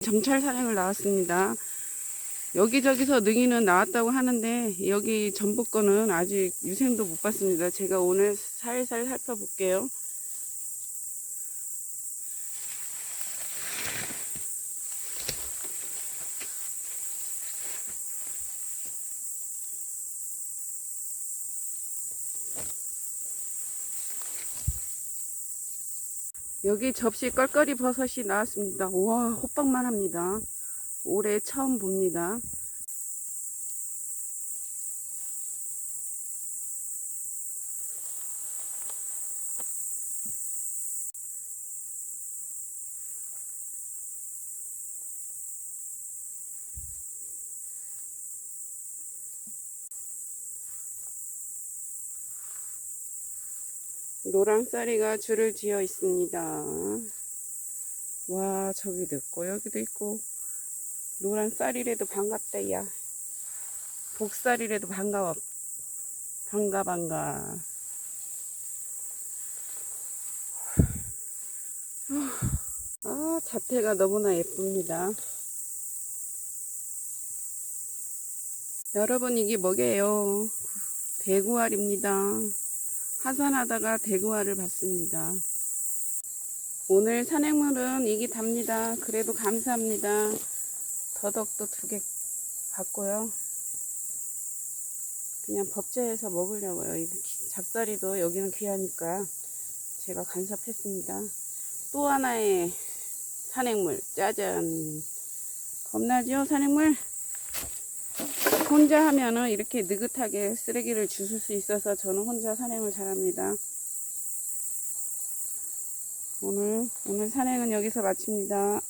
정찰 산행을 나왔습니다. 여기저기서 능이는 나왔다고 하는데 여기 전북 거는 아직 유생도 못 봤습니다. 제가 오늘 살살 살펴볼게요. 여기 접시 껄껄이 버섯이 나왔습니다. 우와, 호빵만 합니다. 올해 처음 봅니다. 노랑쌀이가 줄을 지어 있습니다. 와, 저기도 있고, 여기도 있고, 노란쌀이라도 반갑다, 야. 복살이라도 반가워. 반가, 반가. 아, 자태가 너무나 예쁩니다. 여러분, 이게 뭐게요? 대구알입니다. 하산하다가 대구알을 봤습니다. 오늘 산행물은 이게 답니다. 그래도 감사합니다. 더덕도 두개 받고요. 그냥 법제해서 먹으려고요. 이 잡사리도 여기는 귀하니까 제가 간섭했습니다. 또 하나의 산행물. 짜잔. 겁나죠? 산행물? 혼자 하면은 이렇게 느긋하게 쓰레기를 주술 수 있어서 저는 혼자 산행을 잘합니다. 오늘, 오늘 산행은 여기서 마칩니다.